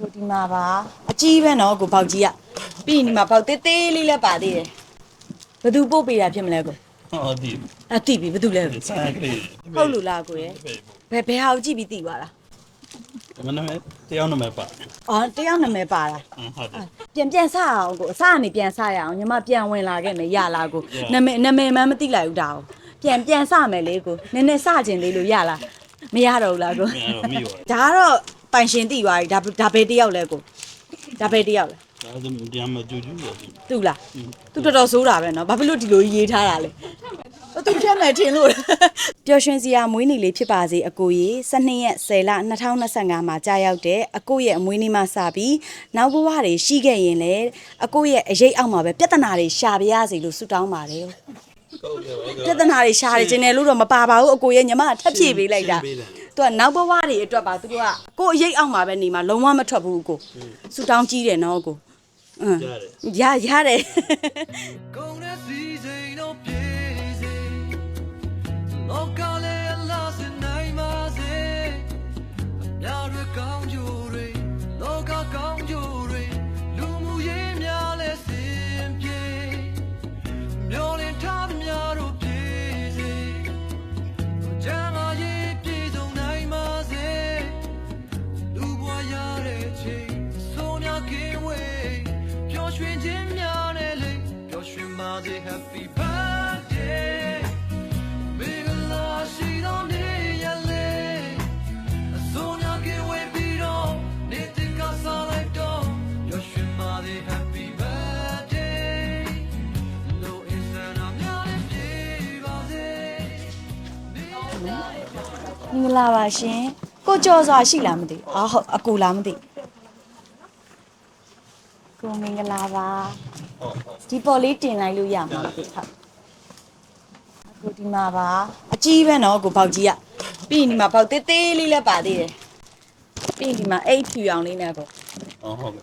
ကိုဒီမှာပါအကြီးပဲနော်ကိုပေါက်ကြီးကပြီးရင်ဒီမှာပေါက်သေးသေးလေးလည်းပါသေးတယ်ဘယ်သူပို့ပေးတာဖြစ်မလဲကိုဟုတ်ဒီအတိပြီဘယ်သူလဲကိုဆိုင်ကလေးဟုတ်လို့လားကိုရဲ့ဘယ်ဘယ်ဟာကိုကြည့်ပြီးသိသွားလားမနမဲတယောက်နမဲပါအော်တယောက်နာမည်ပါလားဟုတ်တယ်ပြန်ပြန်စအောင်ကိုအစကနေပြန်စရအောင်ညီမပြန်ဝင်လာခဲ့မယ်ရလားကိုရနာမည်နာမည်မှမသိလိုက်ဘူးဒါကိုပြန်ပြန်စမယ်လေကိုနည်းနည်းစခြင်းလေးလို့ရလားမရတော့ဘူးလားကိုမင်းတော့မိပါဒါကတော့ ပိုင်ရှင်သိသွားပြီဒါဒါဘယ်တယောက်လဲကိုဒါဘယ်တယောက်လဲ ဒါဆိုတရားမကြူးကြူးရပြီ သူလားသူတော်တော်ဆိုးတာပဲเนาะဘာဖြစ်လို့ဒီလိုရေးထားတာလဲသူဖြတ်မယ်ထင်လို့ပျော်ရွှင်စရာမွေးနေ့လေးဖြစ်ပါစေအကိုကြီး12ရက်10လ2025မှာကြာရောက်တဲ့အကိုရဲ့အမွေးနေ့မှာစပြီးနောက်ဘဝတွေရှိခဲ့ရင်လည်းအကိုရဲ့အရေးအောက်မှာပဲပြဿနာတွေရှာပြရစီလို့ဆုတောင်းပါတယ် ဟုတ်တယ် ပြဿနာတွေရှာနေခြင်းတယ်လို့တော့မပါပါဘူးအကိုရဲ့ညီမကထပ်ဖြည့်ပေးလိုက်တာ ရှင်းပေးတယ် သူကနောက်ဘဝတွေအတွက်ပါသူတို့ကကိုယ်အရေးအောက်မှာပဲနေမှာလုံးဝမထွက်ဘူးကိုဆုတောင်းကြီးတယ်နော်ကိုအင်းရတယ်ရရတယ် ဆိုးများကင်းဝေးပျော်ရွှင်ခြင်းများနဲ့လေပျော်ရွှင်ပါစေ Happy birthday မင်္ဂလာရှိသောနေ့ရက်လေးအစိုးရကဝေးပြီးတော့နေ့တင်ကစားလိုက်တော့ပျော်ရွှင်ပါစေ Happy birthday လို့အစနာများနဲ့ပြေပါစေမင်္ဂလာပါရှင်ကိုကြော်စွာရှိလားမသိဘူးအာဟုတ်အကူလားမသိဘူး ကိုမင်္ဂလာပါဟုတ်ဟုတ်ဒီပေါ်လေးတင်လိုက်လို့ရမှာဟုတ်ကိုဒီမှာပါအကြီးပဲနော်ကိုပေါက်ကြီးကပြီးရင်ဒီမှာပေါက်သေးသေးလေးလည်းပါသေးတယ်ပြီးရင်ဒီမှာအိတ်ဖြူအောင်လေးနဲ့ကိုဟုတ်ဟုတ်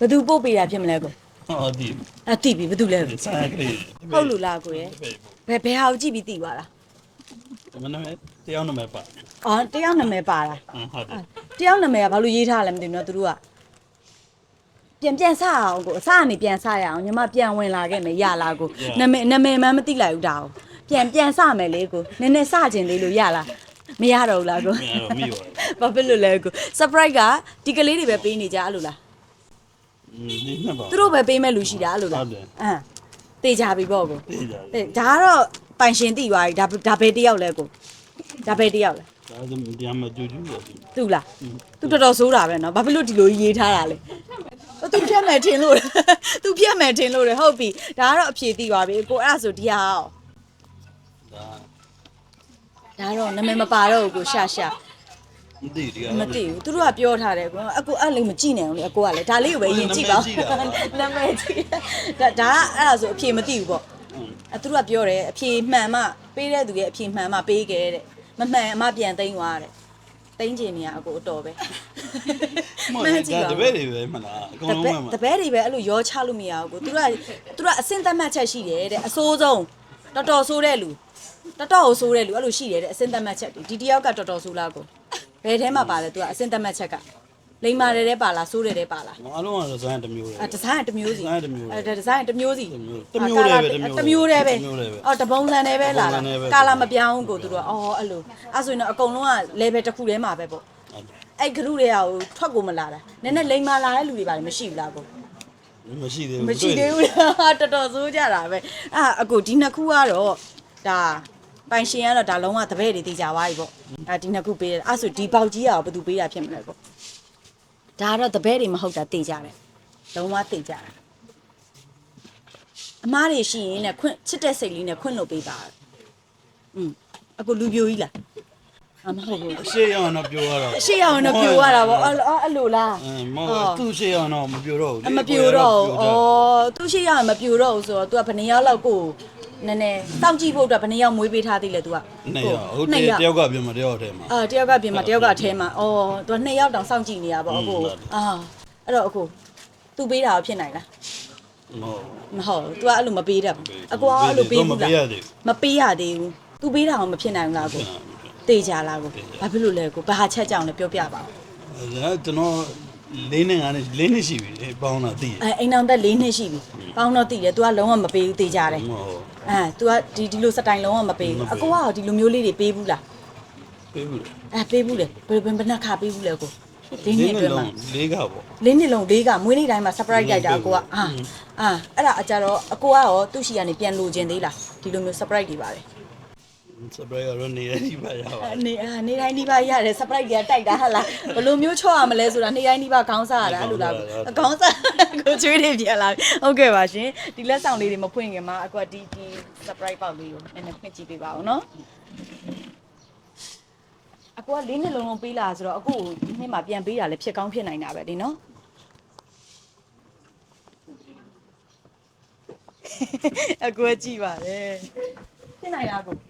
ဘသူပို့ပေးတာဖြစ်မလဲကိုဟုတ်ဒီအတိပြီဘသူလဲဆိုင်ကလေးဟုတ်လို့လားကိုရယ်ဘယ်ဘယ်ဟာကိုကြည့်ပြီးတိသွားလားမနမဲတယောက်နမဲပါအော်တယောက်နမဲပါလားဟုတ်တယ်တယောက်နမဲကဘာလို့ရေးထားလဲမသိဘူးနော်သူတို့က ပြန်ပြန်စအောင်ကိုအစကနေပြန်စရအောင်ညီမပြန်ဝင်လာခဲ့မယ်ရလားကိုနာမည်နာမည်မှမသိလိုက်ဘူးဒါကိုပြန်ပြန်စမယ်လေကိုနည်းနည်းစခြင်းလေးလို့ရလားမရတော့ဘူးလားကိုမင်းတော့မိပါဘာဖြစ်လို့လဲကို surprise ကဒီကလေးတွေပဲပေးနေကြအဲ့လိုလားဒီနှစ်ပါသူတို့ပဲပေးမဲ့လူရှိတာအဲ့လိုလားဟုတ်တယ်အမ်တေချာပြီပေါ့ကိုသိကြတယ်အေးဒါကတော့ပိုင်ရှင်သိသွားပြီဒါဒါဘယ်တယောက်လဲကိုဒါဘယ်တယောက်လဲ ဒါဆိုပြန်မကြူကြူရတယ်သူလားသူတော်တော်ဆိုးတာပဲနော်ဘာဖြစ်လို့ဒီလိုကြီးရေးထားတာလဲသူပြက်မယ်ထင်လို့သူပြက်မယ်ထင်လို့တယ်ဟုတ်ပြီဒါကတော့အဖြေသိပါပြီကိုအဲ့ဒါဆိုဒီဟာရောဒါဒါတော့နာမည်မပါတော့ဘူးကိုရှာရှာမသိဒီကမသိဘူးသူတို့ကပြောထားတယ်ကွအကူအဲ့လေးမကြည့်နိုင်ဘူးလေအကူကလေဒါလေးကိုပဲရင်ကြည့်ပါနာမည်ကြည့်ဒါဒါကအဲ့ဒါဆိုအဖြေမသိဘူးပေါ့အသူတို့ကပြောတယ်အဖြေမှန်မှပေးတဲ့သူရဲ့အဖြေမှန်မှပေးခဲ့တဲ့ မမှန်အမပြန်သိမ်းသွားတဲ့သိမ်းချင်နေရအကူအတော်ပဲမှန်ကြည့်ပါတပည့်တွေပဲမလားအကုန်တလုံးပည့်မှန်တပည့်တွေပဲအဲ့လိုရောချလို့မရဘူးကိုသူတို့ကသူတို့ကအစင်သက်မှတ်ချက်ရှိတယ်တဲ့အစိုးဆုံးတော်တော်ဆိုးတဲ့လူတော်တော်ကိုဆိုးတဲ့လူအဲ့လိုရှိတယ်တဲ့အစင်သက်မှတ်ချက်တွေဒီတယောက်ကတော်တော်ဆိုးလားကိုဘယ်ထဲမှာပါလဲသူကအစင်သက်မှတ်ချက်က လိမ္မာတယ်တဲ့ပါလားဆိုးတယ်တဲ့ပါလားအားလုံးကတော့ဇိုင်းတစ်မျိုးပဲအဲဒီဇိုင်းတစ်မျိုးစီဒီဇိုင်းတစ်မျိုးပဲအဲဒီဇိုင်းတစ်မျိုးစီတစ်မျိုးတစ်မျိုးတည်းပဲတစ်မျိုးတစ်မျိုးတည်းပဲတစ်မျိုးတည်းပဲအော်တပုံစံတည်းပဲလာတပုံစံတာတည်းပဲကာလာမပြောင်းဘူးကိုသူတို့ကအော်အဲ့လိုအဲ့ဆိုရင်တော့အကုန်လုံးက level တစ်ခုတည်းမှာပဲပေါ့ဟုတ်တယ်အဲ့ဂရုတွေကဟိုထွက်ကိုမလာတာနည်းနည်းလိမ္မာလာတဲ့လူတွေပါလေမရှိဘူးလားကိုမရှိသေးဘူးမရှိသေးဘူးလားတော်တော်ဆိုးကြတာပဲအာအကိုဒီနှစ်ခုကတော့ဒါပိုင်ရှင်ကတော့ဒါလုံးဝတပည့်တွေသိကြသွားပြီပေါ့အာဒီနှစ်ခုပေးတယ်အဲ့ဆိုဒီပေါက်ကြီးကဘယ်သူပေးတာဖြစ်မလဲပေါ့ ဒါကတော့တပည့်တွေမဟုတ်တာသိကြတယ်လုံးဝသိကြတာအမားတွေရှိရင်လည်းခွင့်ချစ်တဲ့စိတ်လေးနဲ့ခွင့်လို့ပေးပါอืมအကိုလူပြိုကြီးလားအမဟုတ်ဘူး အရှိရအောင်တော့ပြောရတော့ အရှိရအောင်တော့ပြိုရတာပေါ့အဲ့လိုအဲ့လိုလား အင်းမဟုတ်သူ့ရှိရအောင်တော့မပြောတော့ဘူး အမပြိုတော့ဘူးဩသူရှိရမပြိုတော့ဘူးဆိုတော့ तू ကဘယ်နှစ်ယောက်လောက်ကို နည်းနည်းစောင့်ကြည့်ဖို့အတွက်ဘယ်နှစ်ယောက်မွေးပေးထားသေးလဲ तू က နေရဟုတ် နှစ် တယ် ယောက် တယောက်ကပြောမတယောက်ထဲမှာ အာတယောက်ကပြင်မှာတယောက်ကအထဲမှာဩ तू ကနှစ်ယောက်တောင်စောင့်ကြည့်နေရပါအကို ဟုတ်တယ် အာအဲ့တော့အကို तू ပေးတာဖြစ်နိုင်လား မဟုတ် မဟုတ် तू ကအဲ့လိုမပေးတတ်ဘူးအကိုကအဲ့လိုပေးဘူး မ လား ပေးရသေး မပေးရသေးဘူး तू ပေးတာအောင်မဖြစ်နိုင်ဘူးလားအကို ဘူး တေးကြလားကိုဘာဖြစ်လို့လဲကိုဘာဟာချက်ကြောင်လဲပြောပြပါဦး အဲကျွန်တော် လေးနဲ့ငါနဲ့လေးနှစ်ရှိပြီလေပေါင်းတာသိရ အဲအိမ်အောင်သက်၄နှစ်ရှိပြီပေါင်းတော့တည်တယ် तू ကလုံးဝမပေးဘူးတေးကြတယ် မဟုတ် အဲ तू ကဒီဒီလိုစတိုင်လုံးဝမပေးဘူးအကိုကဒီလိုမျိုးလေးတွေပေးဘူးလားပေးဘူးလေအဲပေးဘူးလေဘယ်ဘယ်ဘယ်နှခါပေးဘူးလဲကို၄နှစ်အတွင်းမှာလေးကပေါ့လေးနှစ်လုံးလေးကမွေးနေ့တိုင်းမှာ surprise လိုက်တာအကိုကအာအာအဲ့ဒါအကြတော့အကိုကရောသူ့ရှိကနေပြန်လိုချင်သေးလားဒီလိုမျိုး surprise တွေပါတ ယ်စပရိုက်ကတော့နေရဒီပါရပါအနေအာနေတိုင်းဒီပါရတယ် surprise တွေကတိုက်တာဟဟလားဘယ်လိုမျိုးချော့ရမလဲဆိုတာနေတိုင်းဒီပါခေါင်းစားရတာအဲ့လိုလားအခေါင်းစားကိုချွေးတွေပြန်လာပြီဟုတ်ကဲ့ပါရှင်ဒီလက်ဆောင်လေးတွေမဖွင့်ခင်မှာအကွာဒီဒီ surprise ပေါက်လေးကိုနည်းနည်းဖွင့်ကြည့်ပေးပါဦးနော်အကွာလေးနှစ်လုံးလုံးပေးလာဆိုတော့အခုဒီနှစ်မှာပြန်ပေးတာလည်းဖြစ်ကောင်းဖြစ်နိုင်တာပဲဒီနော်အကွာကြည့်ပါလေဖြစ်နိုင်လားကို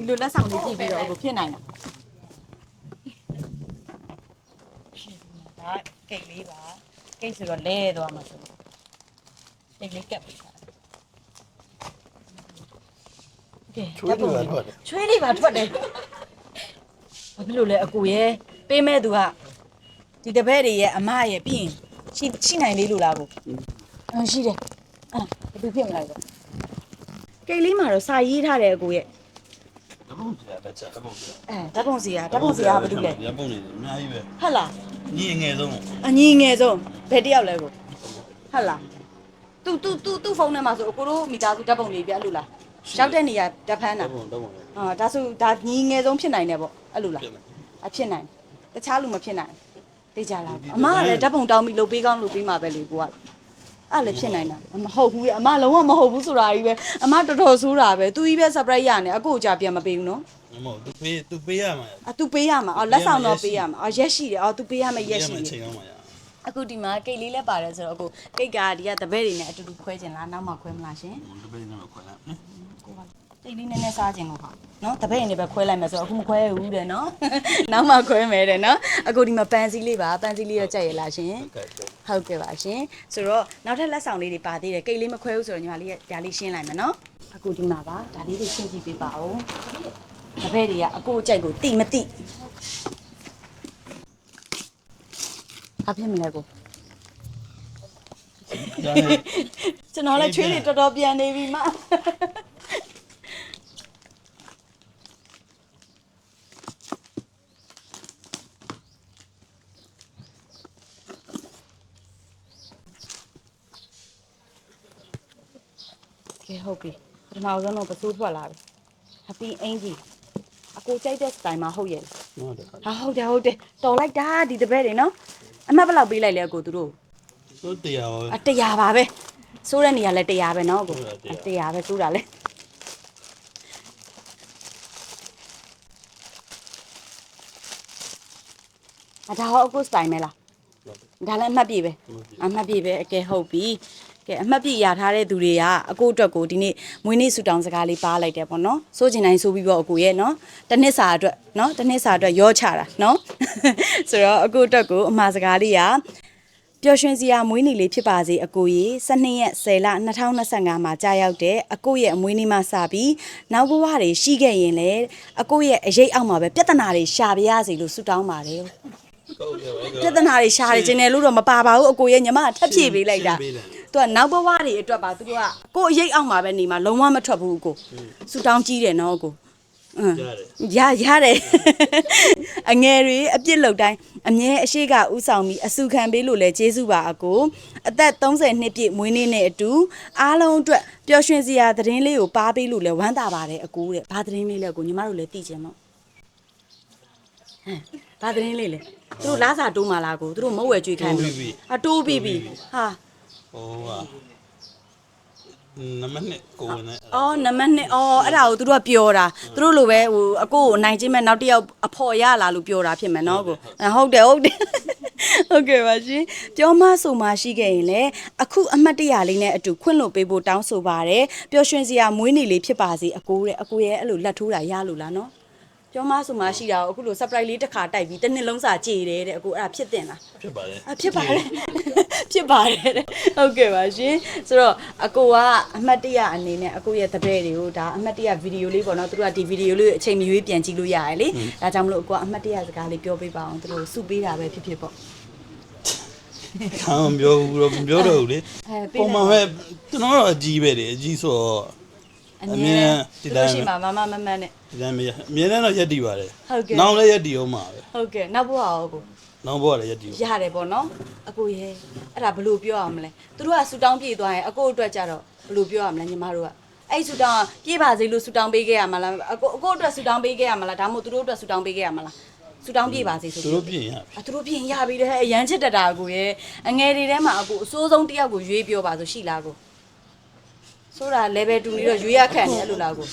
ဒီလိုလက်ဆောင်လေးကြည့်ပြီးတော့အခုဖြစ်နိုင်တာဒါကိတ်လေးပါကိတ်ဆိုတော့လဲသွားမှာဆိုကိတ်လေးကပ်ပြီးတာကဲချွေးတွေပါထွက်တယ်ချွေးလေးပါထွက်တယ်ဘာဖြစ်လို့လဲအကူရဲ့ပေးမဲ့သူကဒီတပည့်တွေရဲ့အမရဲ့ပြီးရင်ရှိရှိနိုင်လေးလို့လားကိုအင်းရှိတယ်အာဘယ်သူဖြစ်မလဲတော့ကိတ်လေးမှာတော့စာရေးထားတယ်အကူရဲ့ဓ ပုံစရာလက်ချက်ဓပုံစရာအဲဓာတ်ပုံစီကဓာတ်ပုံစီကဘာလုပ်လဲဓပုံနေအများကြီးပဲဟုတ်လားညီငယ်ဆုံးအညီငယ်ဆုံးဘယ်တယောက်လဲကိုဟုတ်လားသူသူသူသူ့ဖုန်းထဲမှာဆိုအကိုတို့မိသားစုဓာတ်ပုံလေးပြအဲ့လိုလားရောက်တဲ့နေရာဓာတ်ဖမ်းဓတာပုံဓပုံလေအာဒါဆိုဒါညီငယ်ဆုံးဖြစ်နိုင်တယ်ပေါ့အဲ့လိုလားပြမယ်အဖြစ်နိုင်တခြားလူမဖြစ်နိုင်သိကြလားအမကလည်းဓာတ်ပုံတောင်းပြီးလုပ်ပေးကောင်းလုပ်ပေးမှာပဲလေကိုက အဲ့လည်းဖြစ်နိုင်တာမဟုတ်ဘူးလေအမလုံးဝမဟုတ်ဘူးဆိုတာကြီးပဲအမတော်တော်ဆိုးတာပဲသူကြီးပဲ surprise ရနေအကိုကြာပြန်မပေးဘူးနော်မဟုတ်သူပေးသူပေးရမှာအသူပေးရမှာအော်လက်ဆောင်တော့ပေးရမှာအော်ရက်ရှိတယ်အော်သူပေးရမယ်ရက်ရှိပေးရတယ်ချိန်အောင်ပါရအခုဒီမှာကိတ်လေးလည်းပါတယ်ဆိုတော့အခုကိတ်ကဒီကတပည့်တွေနဲ့အတူတူခွဲကျင်လားနောက်မှခွဲမလားရှင်ဒီပေးနေမှာခွဲလိုက်နော်ကိုကတိတ်လေးနည်းနည်းစားကျင်လို့ပါနော်တပည့်တွေနဲ့ပဲခွဲလိုက်မယ်ဆိုတော့အခုမခွဲဘူးတဲ့နော်နောက်မှခွဲမယ်တဲ့နော်အခုဒီမှာပန်းစည်းလေးပါပန်းစည်းလေးတော့ကြိုက်ရလားရှင်ကဲကဲ ဟုတ်ကဲ့ပါရှင်ဆိုတော့နောက်ထပ်လက်ဆောင်လေးတွေပါသေးတယ်ကိတ်လေးမခွဲဘူးဆိုတော့ညီမလေးဒါလေးရှင်းလိုက်မယ်နော်အခုဒီမှာပါဒါလေးတွေရှင်းကြည့်ပေးပါဦးတပည့်တွေကအကိုအကြိုက်ကိုတိမတိအဖြစ်မလဲကိုဒါနဲ့ကျွန်တော်လည်းချွေးတွေတော်တော်ပြန်နေပြီမကဲဟုတ် ပြီပထမဆုံးတော့ပစိုးထွက်လာပြီအပင်အင်ကြီးအကိုကြိုက်တဲ့ style မှာဟုတ်ရဲ့ဟုတ်တယ်ဟာဟုတ်တယ်ဟုတ်တယ်တော်လိုက်တာဒီတပည့်တွေနော်အမှတ်ဘယ်လောက်ပေးလိုက်လဲအကိုသူတို့ဆိုတရားပါပဲအတရားပါပဲစိုးတဲ့နေရာလဲတရားပဲနော်အကိုတရားပဲစိုးတာလဲအဒါဟောအခု style မဲလားဒါလည်းအမှတ်ပြပဲအမှတ်ပြပဲအကဲဟုတ်ပြီ ကဲအမှတ်ပြည့်ရထားတဲ့သူတွေကအကိုအတွက်ကိုဒီနေ့မွေးနေ့ဆူတောင်းစကားလေးပါလိုက်တယ်ပေါ့နော်စိုးချင်တိုင်းစိုးပြီးပေါ့အကိုရဲ့နော်တစ်နှစ်စာအတွက်နော်တစ်နှစ်စာအတွက်ရောချတာနော်ဆိုတော့အကိုအတွက်ကိုအမှားစကားလေးကပျော်ရွှင်စရာမွေးနေ့လေးဖြစ်ပါစေအကိုရေ12ရက်10လ2025မှာကြာရောက်တဲ့အကိုရဲ့အမွေးနေ့မှာစပြီးနောက်ဘဝတွေရှိခဲ့ရင်လည်းအကိုရဲ့အရေးအောက်မှာပဲပြဿနာတွေရှာပြရစီလို့ဆုတောင်းပါတယ်ဟုတ်ကဲ့ ပါပြဿနာတွေရှာနေခြင်းတယ်လို့တော့မပါပါဘူးအကိုရဲ့ညီမကထပ်ဖြည့်ပေးလိုက်တာရှင်းပေးလိုက်သူကနောက်ဘဝတွေအတွက်ပါသူကကိုအရေးအောက်မှာပဲနေမှာလုံးဝမထွက်ဘူးကိုဆုတောင်းကြီးတယ်နော်ကိုအင်းရတယ်ရရတယ်အငယ်တွေအပြစ်လောက်တိုင်းအမြဲအရှိကဥဆောင်ပြီးအစုခံပေးလို့လဲကျေးဇူးပါအကိုအသက်30နှစ်ပြည့်မွေးနေ့နဲ့အတူအားလုံးအတွက်ပျော်ရွှင်စရာသတင်းလေးကိုပါပေးလို့လဲဝမ်းသာပါတယ်အကိုတဲ့ဘာသတင်းလေးလဲကိုညီမတို့လည်းသိချင်တော့ဟမ် ဘာသတင်းလေးလဲသူတို့လားစာတိုးမှလားကိုသူတို့မဟုတ်ဝဲကြွေးခံပြီအတိုးပြီးပြီဟာဟိုဟာနမနဲ့ကိုဝင်နေအော်နံပါတ်2အော်အဲ့ဒါကိုသူတို့ကပြောတာသူတို့လိုပဲဟိုအကိုကိုနိုင်ချင်းမဲ့နောက်တစ်ယောက်အဖော်ရလာလို့ပြောတာဖြစ်မယ်နော်ကိုအဲဟုတ်တယ်ဟုတ်တယ်ဟုတ်ကဲ့ပါရှင်ပြောမဆိုမှရှိခဲ့ရင်လည်းအခုအမှတ်တရလေးနဲ့အတူခွင့်လွှတ်ပေးဖို့တောင်းဆိုပါတယ်ပျော်ရွှင်စရာမွေးနေ့လေးဖြစ်ပါစေအကိုတဲ့အကိုရဲ့အဲ့လိုလက်ထိုးတာရလို့လားနော် ပြောမဆိုမရှိတာကိုအခုလို surprise လေးတစ်ခါတိုက်ပြီးတစ်နှစ်လုံးစာကြည်တယ်တဲ့အကိုအဲ့ဒါဖြစ်တင်လားဖြစ်ပါတယ်အဖြစ်ပါတယ်ဖြစ်ပါတယ်တဲ့ဟုတ်ကဲ့ပါရှင်ဆိုတော့အကိုကအမှတ်တရအနေနဲ့အကိုရဲ့တပည့်တွေကိုဒါအမှတ်တရဗီဒီယိုလေးပေါ့နော်သူတို့ကဒီဗီဒီယိုလေးကိုအချိန်မရွေးပြန်ကြည့်လို့ရတယ်လေဒါကြောင့်မလို့အကိုကအမှတ်တရစကားလေးပြောပေးပါအောင်သူတို့စုပေးတာပဲဖြစ်ဖြစ်ပေါ့ခံမပြောဘူးတော့မပြောတော့ဘူးလေအဲပေးပုံမှန်ပဲကျွန်တော်တော့အကြီးပဲလေအကြီးဆိုတော့ အမြဲဒီလိုရှိမှာမမမမနဲ့ဒီတိုင်းပဲအမြဲတမ်းတော့ရက်တည်ပါတယ်ဟုတ်ကဲ့နောက်လည်းရက်တည်အောင်ပါပဲဟုတ်ကဲ့နောက်ဘဝရောကိုနောက်ဘဝလည်းရက်တည်အောင်ရတယ်ပေါ့နော်အကိုရဲ့အဲ့ဒါဘယ်လိုပြောရမလဲသူတို့ကဆူတောင်းပြေးသွားရင်အကိုအတွက်ကြတော့ဘယ်လိုပြောရမလဲညီမတို့ကအဲ့ဆူတောင်းကပြေးပါစေလို့ဆူတောင်းပေးခဲ့ရမလားအကိုအကိုအတွက်ဆူတောင်းပေးခဲ့ရမလားဒါမှမဟုတ်သူတို့အတွက်ဆူတောင်းပေးခဲ့ရမလားဆူတောင်းပြေးပါစေဆိုသူတို့ပြင်ရအသူတို့ပြင်ရပြီတဲ့အရန်ချစ်တတ်တာအကိုရဲ့အငယ်တွေထဲမှာအကိုအစိုးဆုံးတစ်ယောက်ကိုရွေးပြောပါဆိုရှိလားကို ဆိုတာ level 2နေတော့ရွေးရခန့်နေအဲ့လိုလားကို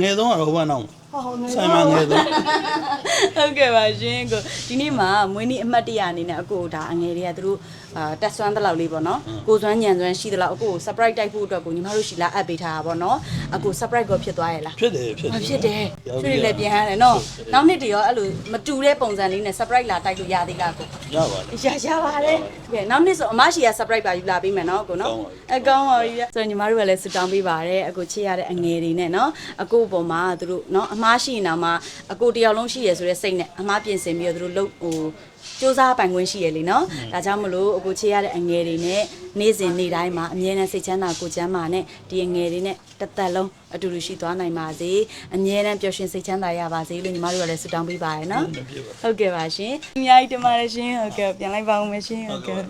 ငယ်ဆုံးကတော့ဟိုဘနောက်ဟောငယ်ဆိုင်မှာငယ်ဆုံးဟုတ်ကဲ့ပါရှင်ကိုဒီနေ့မှာမွေးနေ့အမှတ်တရအနေနဲ့အကိုဒါအငယ်တွေကသူတို့အာတက်ဆွမ်းတလောက်လေးပေါ့နော်ကိုစွမ်းညံစွမ်းရှိတလောက်အကိုကို surprise တိုက်ဖို့အတွက်ကိုညီမတို့ရှိလာအပ်ပေးထားတာပေါ့နော်အကို surprise ကိုဖြစ်သွားရဲ့လားဖြစ်တယ်ဖြစ်တယ်ဖြစ်တယ်ရွှေလည်းပြန်ရတယ်နော်နောက်နှစ်တည်းရောအဲ့လိုမတူတဲ့ပုံစံလေးနဲ့ surprise လာတိုက်လို့ရသေးလားကိုရပါတယ်ရရပါတယ်ကဲနောက်နေ့ဆိုအမရှိရ surprise ပါယူလာပေးမယ်နော်ကိုနော်အကောင်းပါပြီဆိုတော့ညီမတို့ကလည်းဆူတောင်းပေးပါတယ်အကိုချစ်ရတဲ့အငယ်တွေနဲ့နော်အကိုအပေါ်မှာသူတို့နော်အမားရှိနေတာမှာအကိုတယောက်လုံးရှိရဆိုတဲ့စိတ်နဲ့အမားပြင်ဆင်ပြီးတော့သူတို့လှုပ်ဟိုစူးစမ်းပိုင်ခွင့်ရှိရလေနော်ဒါကြောင့်မလို့အကိုချစ်ရတဲ့အငယ်တွေနဲ့နေ့စဉ်နေ့တိုင်းမှာအမြဲတမ်းစိတ်ချမ်းသာကိုယ်ချမ်းသာနဲ့ဒီအငယ်တွေနဲ့တစ်သက်လုံးအတူတူရှိသွားနိုင်ပါစေအမြဲတမ်းပျော်ရွှင်စိတ်ချမ်းသာရပါစေလို့ညီမတို့ကလည်းဆုတောင်းပေးပါရနော်ဟုတ်ကဲ့ပါရှင်အများကြီးတင်ပါတယ်ရှင်ဟုတ်ကဲ့ပြန်လိုက်ပါဦးမယ်ရှင်ဟုတ်ကဲ့